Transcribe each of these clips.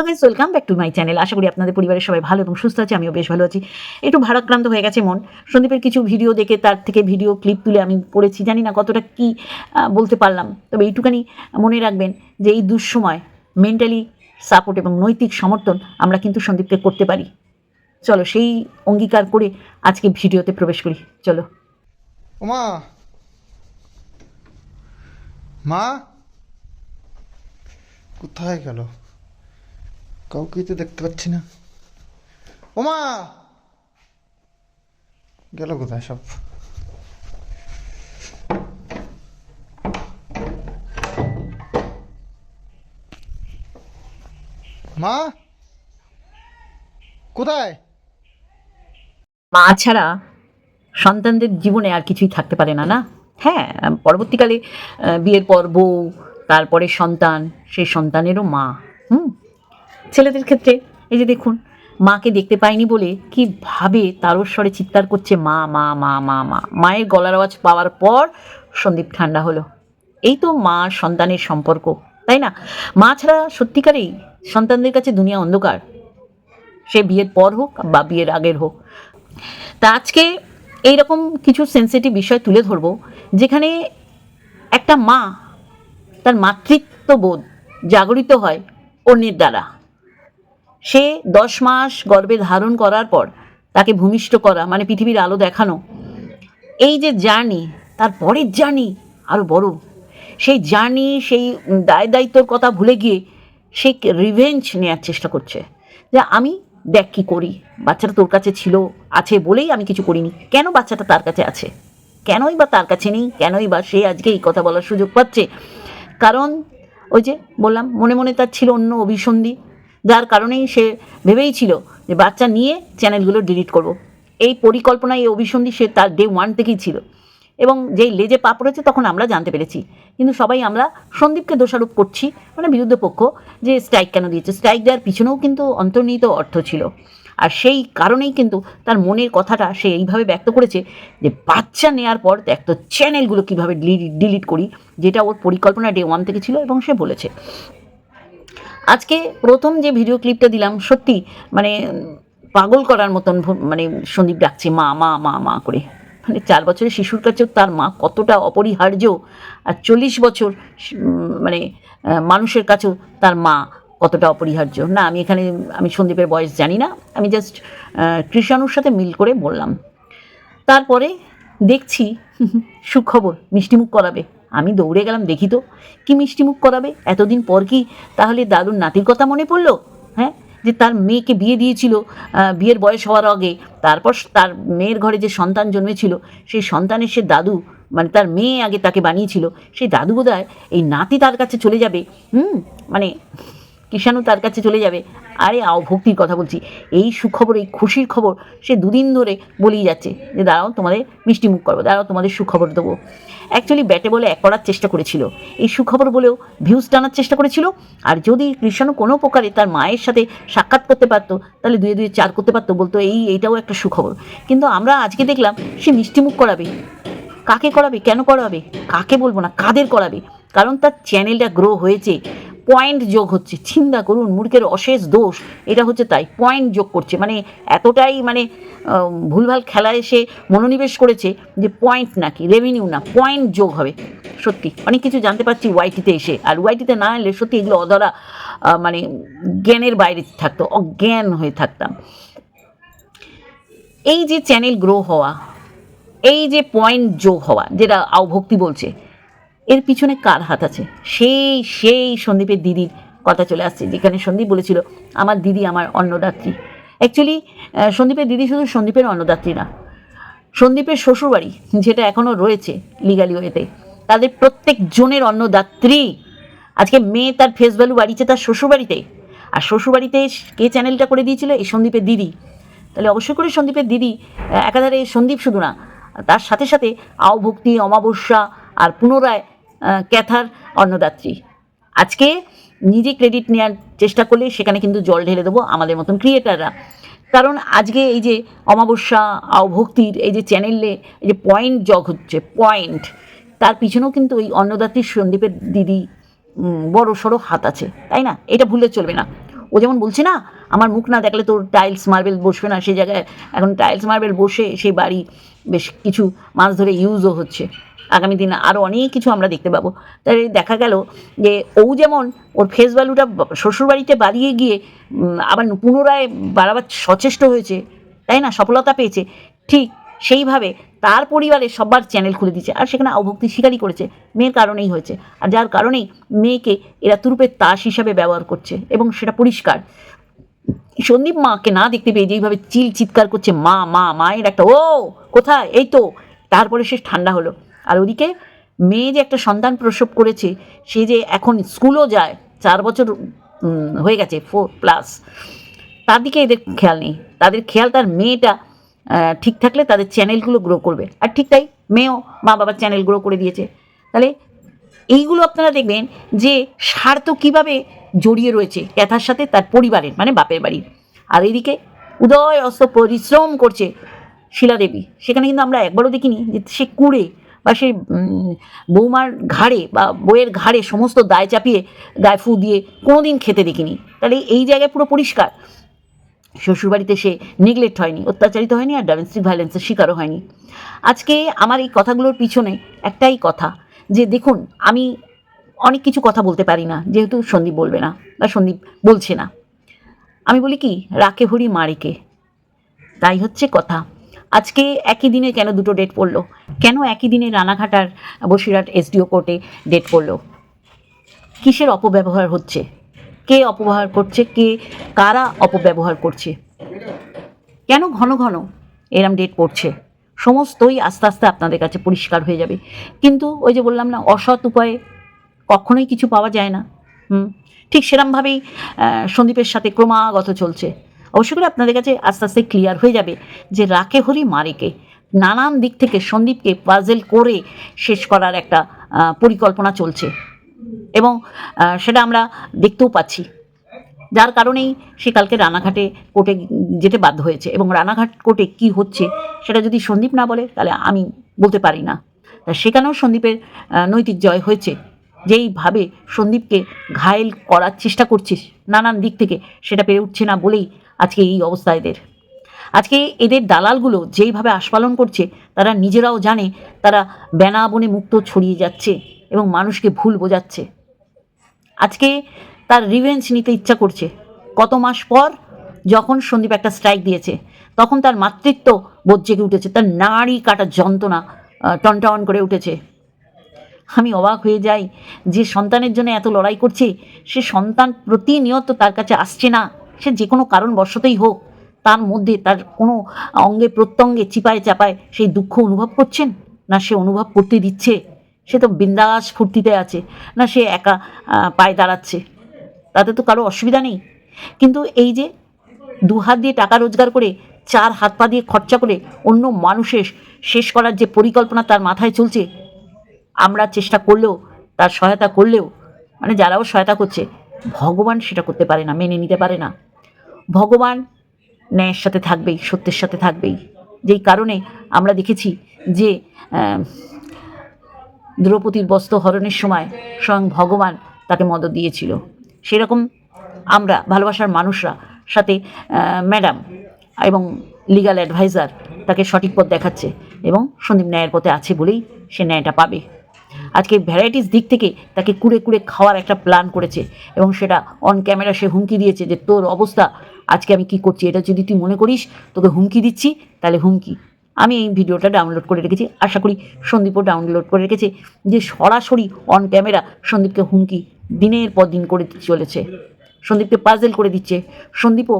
Hello guys welcome back to my channel আশা করি আপনাদের পরিবারের সবাই ভালো এবং সুস্থ আছে, আমিও বেশ ভালো আছি। একটু ভারাক্রান্ত হয়ে গেছে মন। সন্দীপের কিছু ভিডিও দেখে, তার থেকে ভিডিও ক্লিপ তুলে আমি পড়েছি। জানি না কতটা কি বলতে পারলাম। তবে এইটুখানি মনে রাখবেন যে এই দুঃসময় মেন্টালি সাপোর্ট এবং নৈতিক সমর্থন আমরা কিন্তু সন্দীপকে করতে পারি। চলো সেই অঙ্গীকার করে আজকে ভিডিওতে প্রবেশ করি। চলো। ওমা মা। কোথায় গেল? কাউকেই তো দেখতে পাচ্ছি না। ওমা! গেল কোথায় সব? মা! কোথায়? মা ছাড়া সন্তানদের জীবনে আর কিছুই থাকতে পারে না না? হ্যাঁ পরবর্তীকালে বিয়ের পর বউ, তারপরে সন্তান, সেই সন্তানেরও মা, হুম? ছেলেদের ক্ষেত্রে, এই যে দেখুন, মাকে দেখতে পায়নি বলে কি ভাবে তারস্বরে চিৎকার করছে, মা মা মা মা মা। মায়ের গলার আওয়াজ পাওয়ার পর সন্দীপ ঠান্ডা হলো। এই তো মা সন্তানের সম্পর্ক, তাই না? মা ছাড়া সত্যিকারেই সন্তানদের কাছে দুনিয়া অন্ধকার। সে বিয়ের পর হোক বা বিয়ের আগের হোক। তা আজকে এইরকম কিছু সেন্সিটিভ বিষয় তুলে ধরবো, যেখানে একটা মা তার মাতৃত্ববোধ জাগরিত হয় অন্যের দ্বারা। সে দশ মাস গর্ভে ধারণ করার পর তাকে ভূমিষ্ঠ করা মানে পৃথিবীর আলো দেখানো, এই যে জার্নি, তার পরের জার্নি আরও বড়। সেই জার্নি, সেই দায় দায়িত্বর কথা ভুলে গিয়ে সে রিভেঞ্জ নেওয়ার চেষ্টা করছে। যে আমি দেখ কী করি, বাচ্চাটা তোর কাছে ছিল, আছে বলেই আমি কিছু করিনি। কেন বাচ্চাটা তার কাছে আছে? কেনই বা তার কাছে নেই? কেনই বা সে আজকে এই কথা বলার সুযোগ পাচ্ছে? কারণ ওই যে বললাম, মনে মনে তার ছিল অন্য অভিসন্ধি। যার কারণেই সে ভেবেই ছিল যে বাচ্চা নিয়ে চ্যানেলগুলো ডিলিট করব। এই পরিকল্পনা এই অভিসন্ধি সে তার ডে ওয়ান থেকেই ছিল। এবং যেই লেজে পা পড়েছে তখন আমরা জানতে পেরেছি। কিন্তু সবাই আমরা সন্দীপকে দোষারোপ করছি মানে বিরুদ্ধ পক্ষ, যে স্ট্রাইক কেন দিয়েছে? স্ট্রাইক দেওয়ার পিছনেও কিন্তু অন্তর্নিহিত অর্থ ছিল। আর সেই কারণেই কিন্তু তার মনের কথাটা সে এইভাবে ব্যক্ত করেছে যে বাচ্চা নেওয়ার পর দেখ তো চ্যানেলগুলো কীভাবে ডিলিট করি, যেটা ওর পরিকল্পনা ডে ওয়ান থেকে ছিল এবং সে বলেছে। আজকে প্রথম যে ভিডিও ক্লিপটা দিলাম, সত্যি মানে পাগল করার মতন মানে সন্দীপ ডাকছে, মা মা মা মা করে। মানে চার বছরের শিশুর কাছেও তার মা কতটা অপরিহার্য আর চল্লিশ বছর মানে মানুষের কাছেও তার মা কতটা অপরিহার্য। না, আমি এখানে, আমি সন্দীপের বয়স জানি না, আমি জাস্ট কৃষাণুর সাথে মিল করে বললাম। তারপরে দেখছি, সুখবর, মিষ্টিমুখ করাবে। আমি দৌড়ে গেলাম, দেখি তো। কি মিষ্টিমুখ করাবে? এতদিন পর কি তাহলে দাদুর নাতির কথা মনে পড়ল? হ্যাঁ? যে তার মেয়েকে বিয়ে দিয়েছিল বিয়ের বয়স হওয়ার আগে, তারপর তার মেয়ের ঘরে যে সন্তান জন্মেছিল, সেই সন্তানের সে দাদু মানে তার মেয়ে আগে তাকে বানিয়েছিল, সেই দাদু বোধহয় এই নাতি তার কাছে চলে যাবে, হুম? মানে কিষাণু তার কাছে চলে যাবে। আরে আও ভক্তির কথা বলছি। এই সুখবর, এই খুশির খবর সে দুদিন ধরে বলেই যাচ্ছে যে, দাঁড়াও, তোমাদের মিষ্টি মুখ করব, দাঁড়াও, তোমাদের সুখবর দেবো। অ্যাকচুয়ালি ব্যাটে বলে এক করার চেষ্টা করেছিল। এই সুখবর বলেও ভিউজ টানার চেষ্টা করেছিল। আর যদি কৃষ্ণাণু কোনো প্রকারে তার মায়ের সাথে সাক্ষাৎ করতে পারতো, তাহলে দুয়ে দুয়ে চার করতে পারতো, বলতো এই, এইটাও একটা সুখবর। কিন্তু আমরা আজকে দেখলাম সে মিষ্টি মুখ করাবে। কাকে করাবে? কেন করাবে? কাকে বলব না, কাদের করাবে? কারণ তার চ্যানেলটা গ্রো হয়েছে। পয়েন্ট যোগ হচ্ছে চিন্তা করুন, মূর্খের অশেষ দোষ, এটা হচ্ছে তাই পয়েন্ট যোগ করছে মানে এতটাই মানে ভুলভাল খেলায় এসে মনোনিবেশ করেছে যে পয়েন্ট নাকি রেভিনিউ না পয়েন্ট যোগ হবে, সত্যি, অনেক কিছু জানতে পারছি ওয়াইটিতে এসে, আর ওয়াইটিতে না এলে সত্যি এগুলো অধরা মানে জ্ঞানের বাইরে থাকতো, অজ্ঞান হয়ে থাকতাম। এই যে চ্যানেল গ্রো হওয়া, এই যে পয়েন্ট যোগ হওয়া, যেটা আওভক্তি বলছে এর পিছনে কার হাত আছে? সেই সেই সন্দীপের দিদির কথা চলে আসছে, যেখানে সন্দীপ বলেছিল, আমার দিদি আমার অন্নদাত্রী। অ্যাকচুয়ালি সন্দীপের দিদি শুধু সন্দীপের অন্নদাত্রী না, সন্দীপের শ্বশুরবাড়ি, যেটা এখনও রয়েছে লিগালি ওয়েতে তাদের প্রত্যেক জনের অন্নদাত্রী। আজকে মেয়ে তার ফেস ভ্যালু বাড়িছে তার শ্বশুরবাড়িতে, আর শ্বশুরবাড়িতে কে চ্যানেলটা করে দিয়েছিল? এই সন্দীপের দিদি। তাহলে অবশ্যই করে সন্দীপের দিদি একাধারে সন্দীপ শুধু না, তার সাথে সাথে আওভক্তি অমাবস্যা, আর পুনরায় ক্যাথার অন্নদাত্রী। আজকে নিজে ক্রেডিট নেওয়ার চেষ্টা করলে সেখানে কিন্তু জল ঢেলে দেবো আমাদের মতন ক্রিয়েটাররা কারণ আজকে এই যে অমাবস্যা আওভক্তির এই যে চ্যানেলে এই যে পয়েন্ট জগ হচ্ছে পয়েন্ট তার পিছনেও কিন্তু ওই অন্নদাত্রীর সন্দীপের দিদি বড় সড়ো হাত আছে, তাই না? এটা ভুলে চলবে না। ও যেমন বলছে না, আমার মুখ না দেখলে তোর টাইলস মার্বেল বসবে না। সেই জায়গায় এখন টাইলস মার্বেল বসে সেই বাড়ি বেশ কিছু মাছ ধরে ইউজও হচ্ছে। আগামী দিনে আরও অনেক কিছু আমরা দেখতে পাবো। তাই দেখা গেল যে ও যেমন ওর ফেস ভ্যালুটা শ্বশুরবাড়িতে বাড়িয়ে গিয়ে আবার পুনরায় বাড়াবার সচেষ্ট হয়েছে, তাই না? সফলতা পেয়েছে। ঠিক সেইভাবে তার পরিবারে সবার চ্যানেল খুলে দিচ্ছে আর সেখানে অভক্তি স্বীকারই করেছে। মেয়ের কারণেই হয়েছে। আর যার কারণেই মেয়েকে এরা তুরুপের তাস হিসাবে ব্যবহার করছে এবং সেটা পরিষ্কার। সন্দীপ মাকে না দেখতে পেয়ে যেইভাবে চিল চিৎকার করছে, মা মা, মায়ের একটা, ও, কোথায়? এই তো। তারপরে সে ঠান্ডা হলো। আর ওদিকে মেয়ে যে একটা সন্তান প্রসব করেছে, সে যে এখন স্কুলও যায়, চার বছর হয়ে গেছে ফোর প্লাস তার দিকে এদের খেয়াল নেই। তাদের খেয়াল তার মেয়েটা ঠিক থাকলে তাদের চ্যানেলগুলো গ্রো করবে। আর ঠিক তাই মেয়েও মা বাবার চ্যানেল গ্রো করে দিয়েছে। তাহলে এইগুলো আপনারা দেখবেন যে স্বার্থ কীভাবে জড়িয়ে রয়েছে ক্যাথার সাথে তার পরিবারের মানে বাপের বাড়ির। আর এদিকে উদয় অস্ত পরিশ্রম করছে শিলাদেবী। সেখানে কিন্তু আমরা একবারও দেখিনি যে সে কুড়ে। বা সে উম, বৌমার ঘাড়ে বা বইয়ের ঘাড়ে সমস্ত দায় চাপিয়ে গায়ে ফু দিয়ে কোনোদিন খেতে দেখিনি। তাহলে এই জায়গায় পুরো পরিষ্কার। শ্বশুরবাড়িতে সে নেগলেক্ট হয়নি অত্যাচারিত হয়নি আর ডোমেস্টিক ভায়োলেন্সের শিকারও হয়নি। আজকে আমার এই কথাগুলোর পিছনে একটাই কথা যে দেখুন আমি অনেক কিছু কথা বলতে পারি না যেহেতু সন্দীপ বলবে না বা সন্দীপ বলছে না। আমি বলি কি রাকে হরি মারিকে তাই হচ্ছে কথা। আজকে একই দিনে কেন দুটো ডেট পড়ল? কেন একই দিনে রানাঘাটার বসিরহাট এসডিও কোর্টে ডেট পড়ল? কিসের অপব্যবহার হচ্ছে? কে অপব্যবহার করছে? কে কারা অপব্যবহার করছে? কেন ঘন ঘন এরম ডেট পড়ছে? সমস্তই আস্তে আস্তে আপনাদের কাছে পরিষ্কার হয়ে যাবে। কিন্তু ওই যে বললাম না, অসৎ উপায়ে কখনোই কিছু পাওয়া যায় না। হুম? ঠিক সেরমভাবেই সন্দীপের সাথে ক্রমাগত চলছে। অবশ্য করে আপনাদের কাছে আস্তে আস্তে ক্লিয়ার হয়ে যাবে যে রাকে হরি মারেকে নানান দিক থেকে সন্দীপকে পাজেল করে শেষ করার একটা পরিকল্পনা চলছে। এবং সেটা আমরা দেখতেও পাচ্ছি। যার কারণেই সে কালকে রানাঘাটে কোর্টে যেতে বাধ্য হয়েছে। এবং রানাঘাট কোর্টে কি হচ্ছে সেটা যদি সন্দীপ না বলে, তাহলে আমি বলতে পারি না। তা সেখানেও সন্দীপের নৈতিক জয় হয়েছে। যেইভাবে সন্দীপকে ঘায়েল করার চেষ্টা করছিস, নানান দিক থেকে সেটা পেরে উঠছে না বলেই আজকে এই অবস্থা এদের। আজকে এদের দালালগুলো যেইভাবে আস্পালন করছে, তারা নিজেরাও জানে তারা বেনা বনে মুক্ত ছড়িয়ে যাচ্ছে এবং মানুষকে ভুল বোঝাচ্ছে। আজকে তার রিভেঞ্জ নিতে ইচ্ছা করছে। কত মাস পর যখন সন্দীপ একটা স্ট্রাইক দিয়েছে, তখন তার মাতৃত্ব বোধ জেগে উঠেছে, তার নাড়ি কাটা যন্ত্রণা টনটন করে উঠেছে। আমি অবাক হয়ে যাই যে সন্তানের জন্য এত লড়াই করছে। সে সন্তান প্রতিনিয়ত তার কাছে আসছে না। সে যে কোনো কারণবশতই হোক, তার মধ্যে তার কোনো অঙ্গে প্রত্যঙ্গে চিপায় চাপায় সেই দুঃখ অনুভব করছেন? না সে অনুভব করতে দিচ্ছে? সে তো বিন্দাস ফুর্তিতে আছে। না সে একা পায়ে দাঁড়াচ্ছে? তাতে তো কারও অসুবিধা নেই। কিন্তু এই যে দু হাত দিয়ে টাকা রোজগার করে, চার হাত পা দিয়ে খরচা করে অন্য মানুষের শেষ করার যে পরিকল্পনা তার মাথায় চলছে আমরা চেষ্টা করলেও, তার সহায়তা করলেও মানে যারাও সহায়তা করছে, ভগবান সেটা করতে পারে না, মেনে নিতে পারে না। ভগবান ন্যায়ের সাথে থাকবেই, সত্যের সাথে থাকবেই। যেই কারণে আমরা দেখেছি যে দ্রৌপদীর বস্ত্র হরণের সময় স্বয়ং ভগবান তাকে মদত দিয়েছিল। সেরকম আমরা, ভালোবাসার মানুষরা সাথে ম্যাডাম এবং লিগ্যাল অ্যাডভাইজার তাকে সঠিক পথ দেখাচ্ছে এবং সন্দীপ ন্যায়ের পথে আছে বলেই সে ন্যায়টা পাবে। আজকে ভ্যারাইটিস দিক থেকে তাকে কুড়ে কুড়ে খাওয়ার একটা প্ল্যান করেছে এবং সেটা অন ক্যামেরা সে হুমকি দিয়েছে যে তোর অবস্থা, আজকে আমি কি করছি এটা যদি তুই মনে করিস, তোকে হুমকি দিচ্ছি, তাহলে হুমকি। আমি এই ভিডিওটা ডাউনলোড করে রেখেছি। আশা করি সন্দীপও ডাউনলোড করে রেখেছে যে সরাসরি অন ক্যামেরা সন্দীপকে হুমকি দিনের পর দিন করে চলেছে। সন্দীপকে পাজেল করে দিচ্ছে। সন্দীপও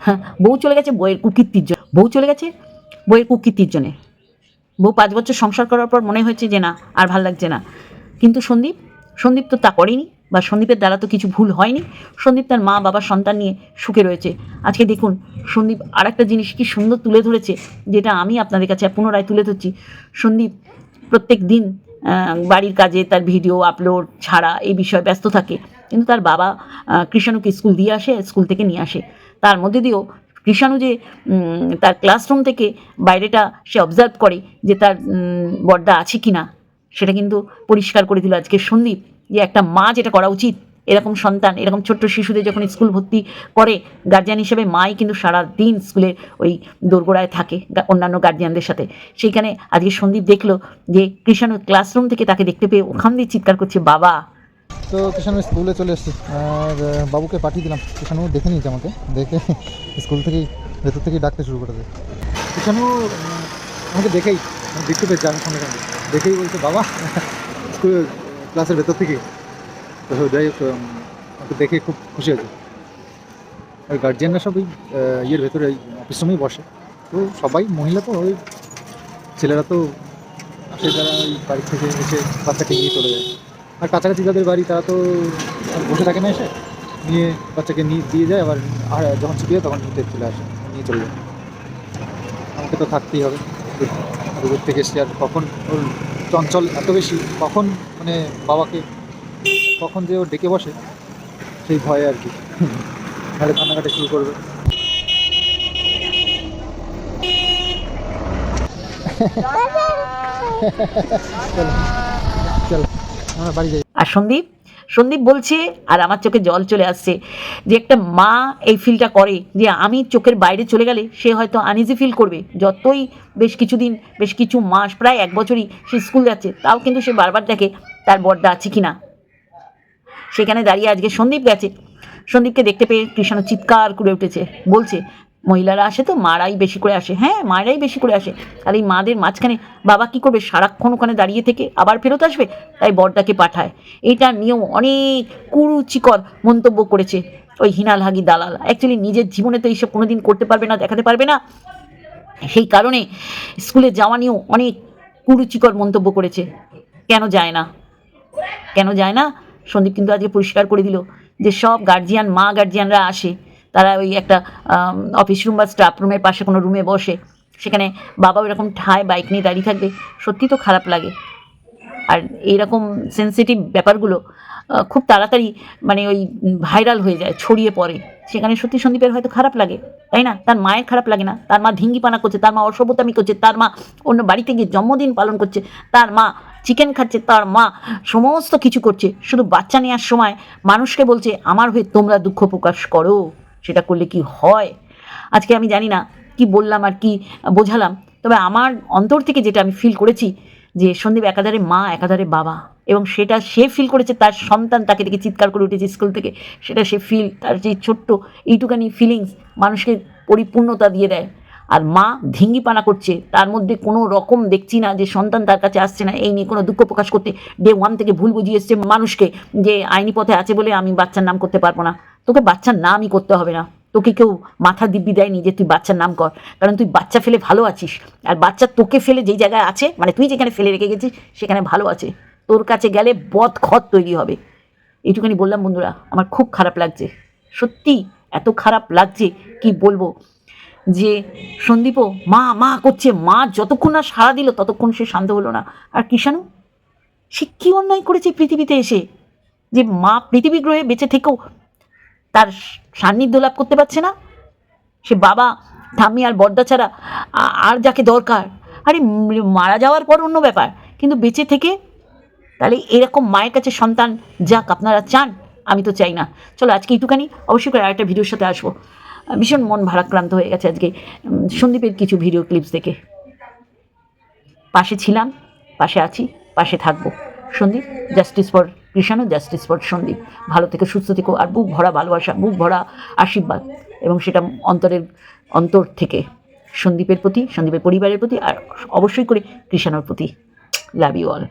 হ্যাঁ বউ চলে গেছে বইয়ের কুকীর্তির জন্য বউ চলে গেছে বইয়ের কুকীর্তির জন্যে। বউ পাঁচ বছর সংসার করার পর মনে হয়েছে যে না, আর ভালো লাগছে না। কিন্তু সন্দীপ সন্দীপ তো তা করেনি বা সন্দীপের দ্বারা তো কিছু ভুল হয়নি। সন্দীপ তার মা, বাবা, সন্তান নিয়ে সুখে রয়েছে। আজকে দেখুন, সন্দীপ আর একটা জিনিস কি সুন্দর তুলে ধরেছে, যেটা আমি আপনাদের কাছে পুনরায় তুলে ধরছি। সন্দীপ প্রত্যেক দিন বাড়ির কাজে তার ভিডিও আপলোড, ছাড়া এই বিষয়ে ব্যস্ত থাকে। কিন্তু তার বাবা কৃষ্ণকে স্কুল দিয়ে আসে, স্কুল থেকে নিয়ে আসে। তার মধ্যে দিয়েও কৃষাণু যে তার ক্লাসরুম থেকে বাইরেটা সে অবজার্ভ করে যে তার বর্দা আছে কি না সেটা কিন্তু পরিষ্কার করে দিল আজকে সন্দীপ যে একটা মা যেটা করা উচিত। এরকম সন্তান, এরকম ছোট্ট শিশুদের যখন স্কুল ভর্তি করে গার্জিয়ান হিসেবে মাই কিন্তু সারা দিন স্কুলের ওই দোরগোড়ায় থাকে অন্যান্য গার্জিয়ানদের সাথে। সেইখানে আজকে সন্দীপ দেখল যে কৃষাণু ক্লাসরুম থেকে তাকে দেখতে পেয়ে ওখান দিয়ে চিৎকার করছে, বাবা তো কিষানু স্কুলে চলে এসেছি। আর বাবুকে পাঠিয়ে দিলাম। কিষানু দেখে নিয়েছে আমাকে। দেখে স্কুল থেকেই, ভেতর থেকেই ডাকতে শুরু করে দেয় কিষানু আমাকে দেখেই দেখতে পেয়েছে আমি সঙ্গে সঙ্গে দেখেই বলছে, বাবা স্কুল ক্লাসের ভেতর থেকে। তো যাই হোক আমাকে দেখে খুব খুশি হয়েছে। আর গার্জিয়ানরা সব ওই ইয়ের ভেতরে অফিস রুমেই বসে। তো সবাই মহিলা তো, ওই ছেলেরা তো আসে যারা ওই বাড়ি থেকে এসে বাচ্চাকে নিয়ে চলে যায়। আর কাছাকাছি যাদের বাড়ি তারা তো বসে থাকে না এসে। নিয়ে বাচ্চাকে নিয়ে দিয়ে যায় আবার আর যখন ছুটি হয় তখন নিতে চলে আসে নিয়ে চলে যায়। আমাকে তো থাকতেই হবে। দূর থেকে এসে আর কখন ওর চঞ্চল এত বেশি কখন মানে বাবাকে কখন যে ও ডেকে বসে সেই ভয়ে আর কি। তাহলে কান্নাকাটি শুরু করবে। চলো চলো। আমরা বাড়ি যাই। আর সন্দীপ? সন্দীপ বলছে, আর আমার চোখে জল চলে আসছে, যে একটা মা এই ফিলটা করে, যে আমি চোখের বাইরে চলে গেলে সে হয়তো আনইজি ফিল করবে। যতই বেশ কিছুদিন, বেশ কিছু মাস, প্রায় এক বছরই সে স্কুল যাচ্ছে, তাও কিন্তু সে বারবার দেখে তার বর্দা আছে কি না সেখানে দাঁড়িয়ে আজকে সন্দীপ গেছে। সন্দীপকে দেখতে পেয়ে কৃষ্ণ চিৎকার করে উঠেছে। বলছে মহিলারা আসে তো, মারাই বেশি করে আসে। হ্যাঁ মারাই বেশি করে আসে। আর এই মাদের মাঝখানে বাবা কি করবে? সারাক্ষণ ওখানে দাঁড়িয়ে থেকে আবার ফেরত আসবে? তাই বরদাকে পাঠায়। এটা নিয়েও অনেক কুরুচিকর মন্তব্য করেছে ওই হিনাল হাগি দালাল। অ্যাকচুয়ালি নিজের জীবনে তো এইসব কোনোদিন করতে পারবে না, দেখাতে পারবে না। সেই কারণে স্কুলে যাওয়া নিয়েও অনেক কুরুচিকর মন্তব্য করেছে। কেন যায় না? কেন যায় না? সন্দীপ কিন্তু আজকে পরিষ্কার করে দিল যে সব গার্জিয়ান মা গার্জিয়ানরা আসে। তারা ওই একটা অফিস রুম বা স্টাফ রুমের পাশে কোনো রুমে বসে, সেখানে বাবা এরকম ঠায় বাইক নিয়ে দাঁড়িয়ে থাকবে, সত্যি তো খারাপ লাগে। আর এইরকম সেন্সিটিভ ব্যাপারগুলো খুব তাড়াতাড়ি মানে ওই ভাইরাল হয়ে যায়, ছড়িয়ে পড়ে। সেখানে সত্যি সন্দীপের হয়তো খারাপ লাগে, তাই না? তার মায়ের খারাপ লাগে না, তার মা ঢিঙ্গিপানা করছে, তার মা অসভ্যতামি করছে, তার মা অন্য বাড়িতে গিয়ে জন্মদিন পালন করছে, তার মা চিকেন খাচ্ছে, তার মা সমস্ত কিছু করছে। শুধু বাচ্চা নেওয়ার সময় মানুষকে বলছে, আমার হয়ে তোমরা দুঃখ প্রকাশ করো। সেটা করলে কি হয়? আজকে আমি জানি না কি বললাম আর কি বোঝালাম। তবে আমার অন্তর থেকে যেটা আমি ফিল করেছি যে সন্দীপ একাধারে মা, একাধারে বাবা এবং সেটা সে ফিল করেছে তার সন্তান তাকে দেখে চিৎকার করে উঠেছে স্কুল থেকে। সেটা সে ফিল তার যে ছোট্ট এইটুকানি ফিলিংস মানুষকে পরিপূর্ণতা দিয়ে দেয়। আর মা ধিঙ্গিপানা করছে, তার মধ্যে কোনো রকম দেখছি না যে সন্তান তার কাছে আসছে না। এই নিয়ে কোনো দুঃখ প্রকাশ করতে ডে ওয়ান থেকে ভুল বুঝিয়ে এসছে মানুষকে যে আইনি পথে আছে বলে আমি বাচ্চার নাম করতে পারব না। তোকে বাচ্চার নামই করতে হবে না। তোকে কেউ মাথা দিব্যি দেয়নি যে তুই বাচ্চার নাম কর। কারণ তুই বাচ্চা ফেলে ভালো আছিস। আর বাচ্চা তোকে ফেলে যেই জায়গায় আছে মানে তুই যেখানে ফেলে রেখে গেছিস, সেখানে ভালো আছে। তোর কাছে গেলে বদ খত তৈরি হবে। এইটুখানি বললাম বন্ধুরা, আমার খুব খারাপ লাগছে। সত্যি এত খারাপ লাগছে, কি বলব? যে সন্দীপও মা মা করছে, মা যতক্ষণ না সাড়া দিল, ততক্ষণ সে শান্ত হলো না। আর কৃষাণু, সে কী অন্যায় করেছে পৃথিবীতে এসে? যে মা পৃথিবী গ্রহে বেঁচে থেকেও তার সান্নিধ্য লাভ করতে পারছে না? সে বাবা, ঠাম্মি আর বর্দা ছাড়া আর যাকে দরকার? আরে মারা যাওয়ার পর অন্য ব্যাপার। কিন্তু বেঁচে থেকে, তাহলে এরকম মায়ের কাছে সন্তান যাক, আপনারা চান? আমি তো চাই না। চলো, আজকে এইটুখানি। অবশ্যই করে আরেকটা ভিডিওর সাথে আসব। ভীষণ মন ভারাক্রান্ত হয়ে গেছে আজকে। সন্দীপের কিছু ভিডিও ক্লিপস দেখে। পাশে ছিলাম, পাশে আছি, পাশে থাকব। Sandip justice for Krishanu justice for Sandip. ভালো থেকে, সুস্থ থেকো, আর বুক ভরা ভালোবাসা, বুক ভরা আশীর্বাদ। এবং সেটা অন্তরের অন্তর থেকে সন্দীপের প্রতি, সন্দীপের পরিবারের প্রতি, আর অবশ্যই করে কৃষাণুর প্রতি। Love you all